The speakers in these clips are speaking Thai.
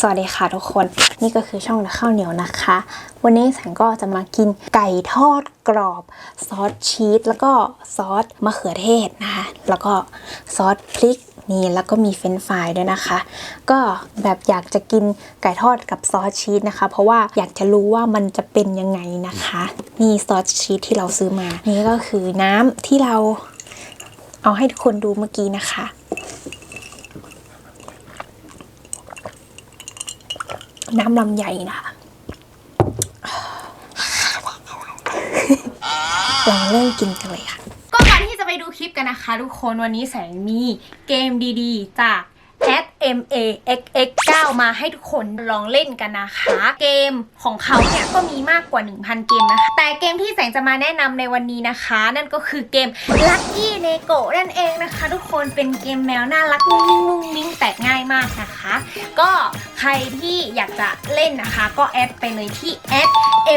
สวัสดีค่ะทุกคนนี่ก็คือช่องข้าวเหนียวนะคะ วันนี้แสงก็จะมากินไก่ทอดกรอบ ซอสชีสแล้วก็ซอสมะเขือเทศนะคะแล้วก็ซอสพริกนี่แล้วก็มีเฟรนฟรายด้วยนะคะ ก็แบบอยากจะกินไก่ทอดกับซอสชีสนะคะ เพราะว่าอยากจะรู้ว่ามันจะเป็นยังไงนะคะนี่ซอสชีสที่เราซื้อมา นี่ก็คือน้ำที่เราเอาให้ทุกคนดูเมื่อกี้นะคะ น้ำลำไยนะคะลองเริ่มกินกันเลยค่ะ ก็ก่อนที่จะไปดูคลิปกันนะคะ ทุกคนวันนี้แสงมีเกมดีๆ จาก m a x x 9 มาให้ทุกคนลองเล่นกันนะคะ เกมของเขาเนี่ยก็มีมากกว่า 1,000 เกมนะคะ แต่เกมที่แสงจะมาแนะนำในวันนี้นะคะ นั่นก็คือเกม Lucky n e g o นั่นเองนะคะ ทุกคนเป็นเกมแมวน่ารักนุ่งนิ่งนุ่งนิ่งแตกง่ายมากนะคะ ก็ใครที่อยากจะเล่นนะคะ ก็แอดไปเลยที่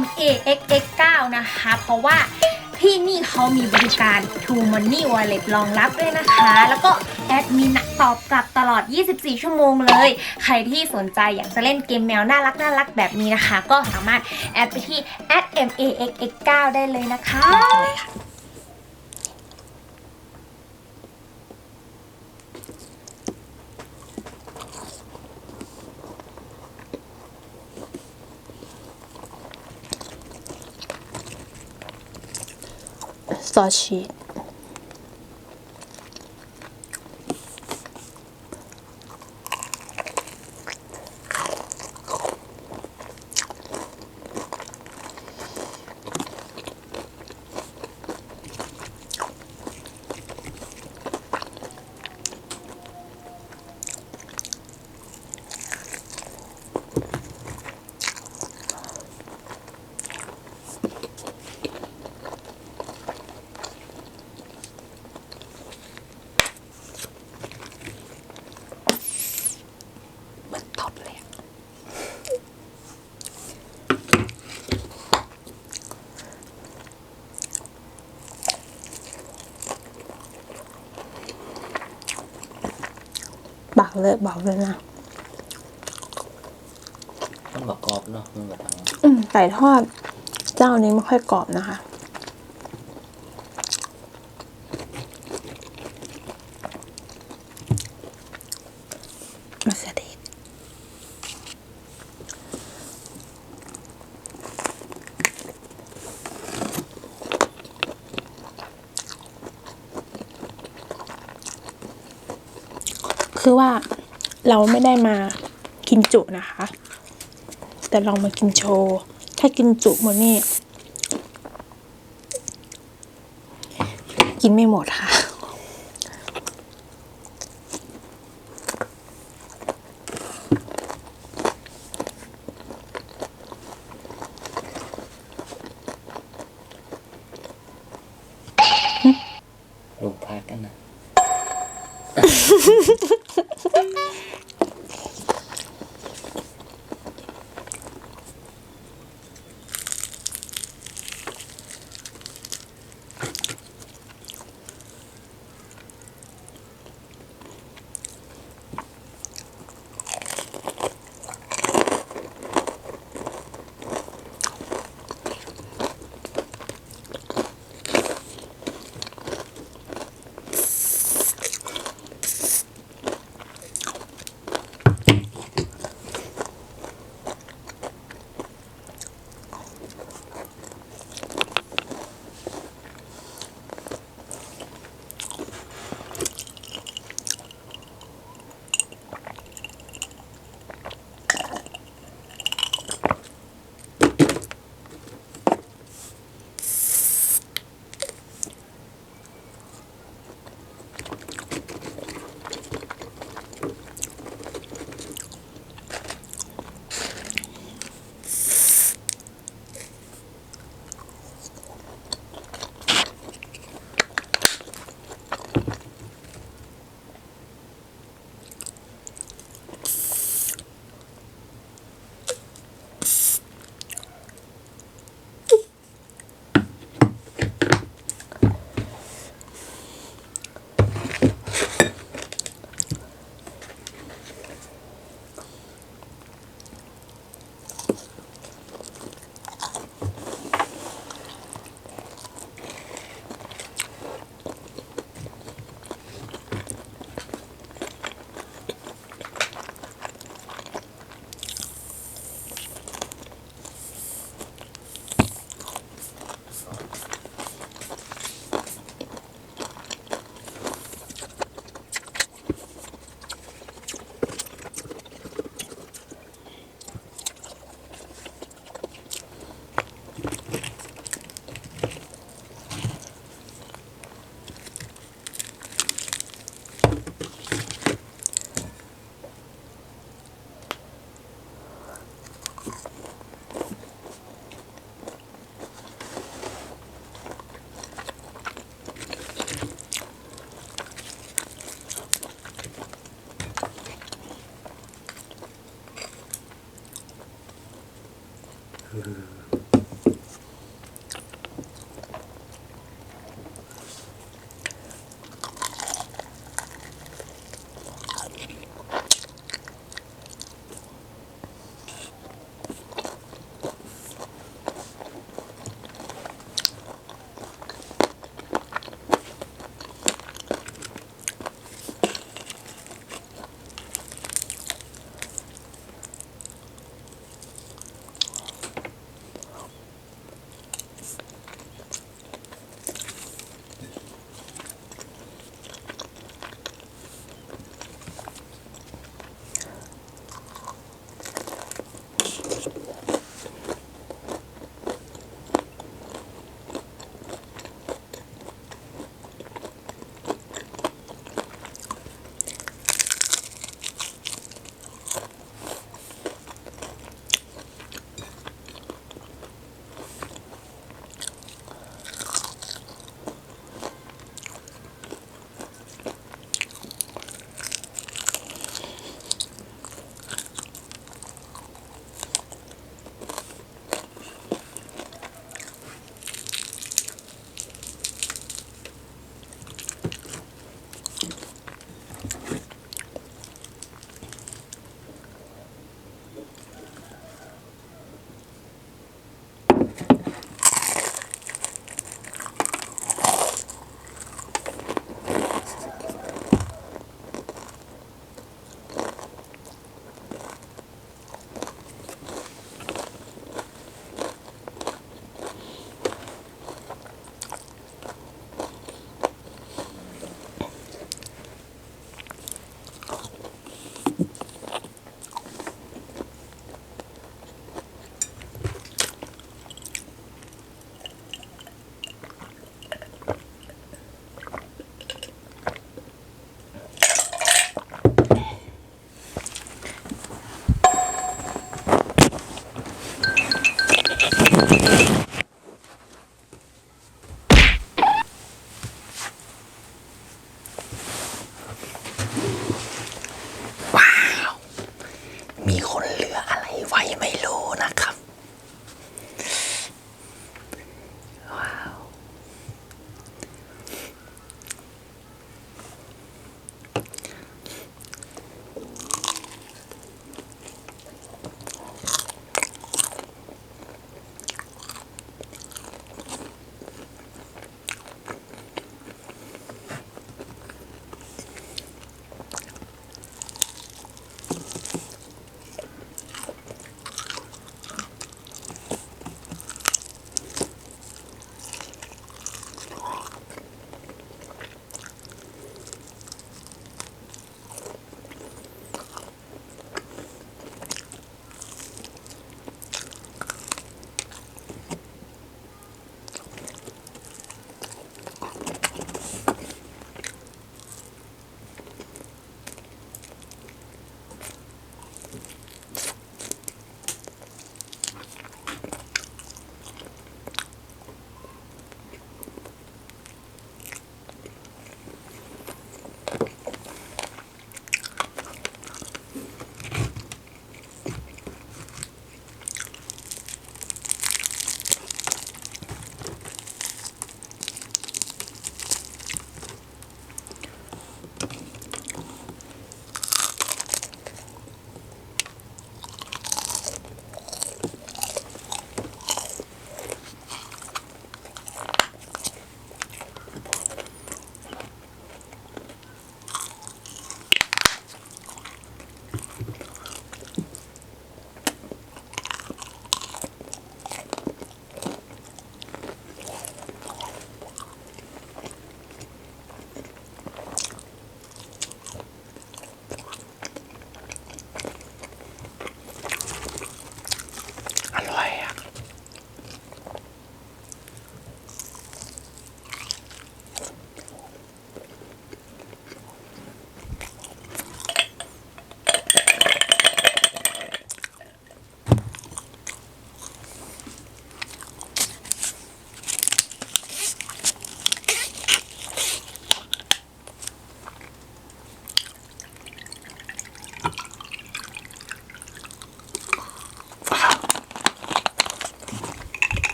m a x x 9นะคะ เพราะว่า ที่นี่เขามีบริการ True Money Wallet รองรับด้วยนะคะ แล้วก็แอดมินตอบกลับตลอด 24 ชั่วโมงเลย ใครที่สนใจอยากจะเล่นเกมแมวน่ารักน่ารักแบบนี้นะคะ ก็สามารถแอดไปที่ @maxx9 ได้เลยนะคะ ซอสชีสเหมือนตดเลยอะบัก เลยบักเลยนะมันบอกกรอบเนาะมันแบบทางอืมไก่ทอด เจ้านี้ไม่ค่อยกรอบนะคะมะเขือเคือว่าเราไม่ได้มากินจุนะคะ แต่ลองมากินโชว์ถ้ากินจุหมดนี่กินไม่หมด คนเหลืออะไรไว้ไหม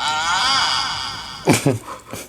อัน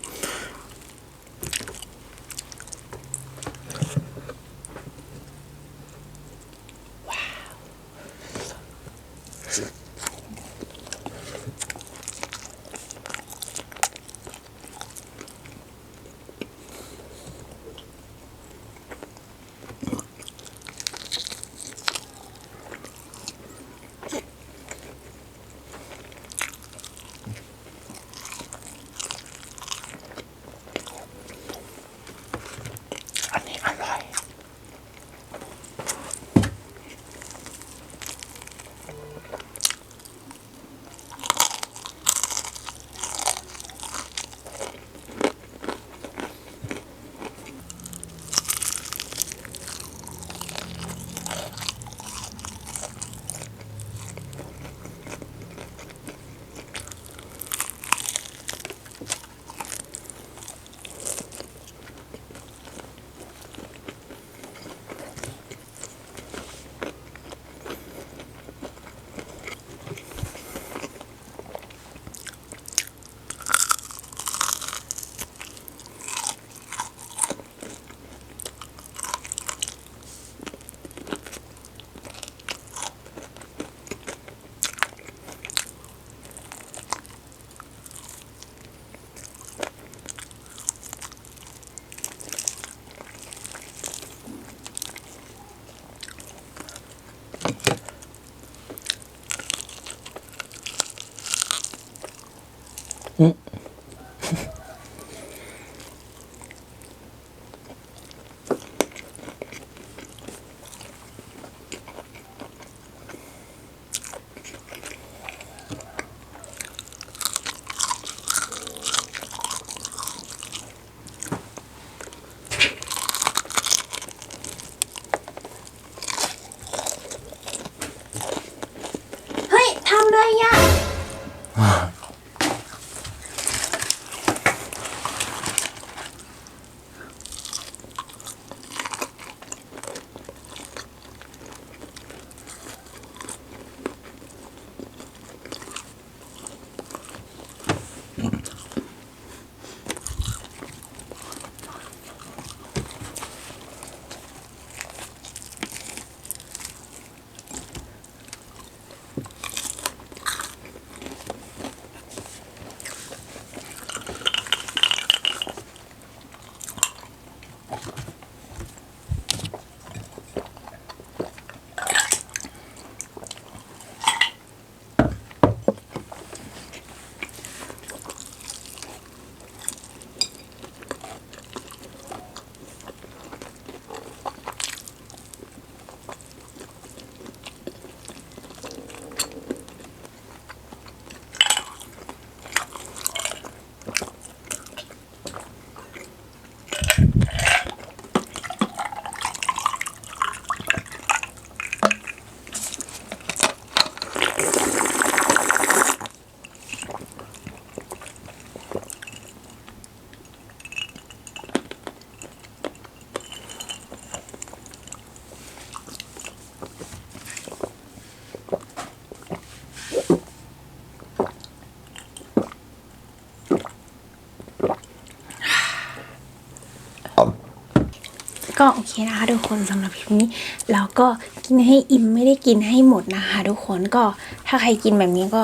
ก็โอเคนะคะทุกคนสำหรับคลิปนี้เราก็กินให้อิ่มไม่ได้กินให้หมดนะคะ ทุกคนก็ถ้าใครกินแบบนี้ก็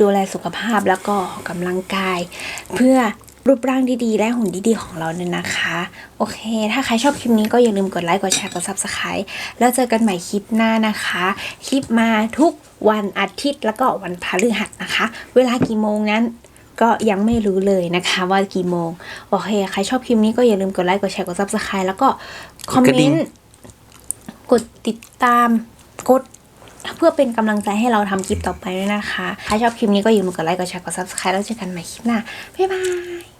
ดูแลสุขภาพแล้วก็ออกกำลังกาย เพื่อรูปร่างดีๆ และหุ่นดีๆ ของเราเนี่ยนะคะ โอเค ถ้าใครชอบคลิปนี้ก็อย่าลืมกดไลค์ กดแชร์ กด subscribe แล้วเจอกันใหม่คลิปหน้านะคะ คลิปมาทุกวันอาทิตย์แล้วก็วันพฤหัสนะคะ เวลากี่โมงนั้น ก็ยังไม่รู้เลยนะคะว่ากี่โมง โอเค ใครชอบคลิปนี้ก็อย่าลืมกดไลค์ กดแชร์ กดซับสไคร b e แล้วก็คอมเมนต์ กดติดตาม กดเพื่อเป็นกำลังใจให้เราทำคลิปต่อไปด้วยนะคะ ใครชอบคลิปนี้ก็อย่าลืมกดไลค์ กดแชร์ กดซับสไคร b e แล้วเจอกันใหม่คลิปหน้า บ๊ายบาย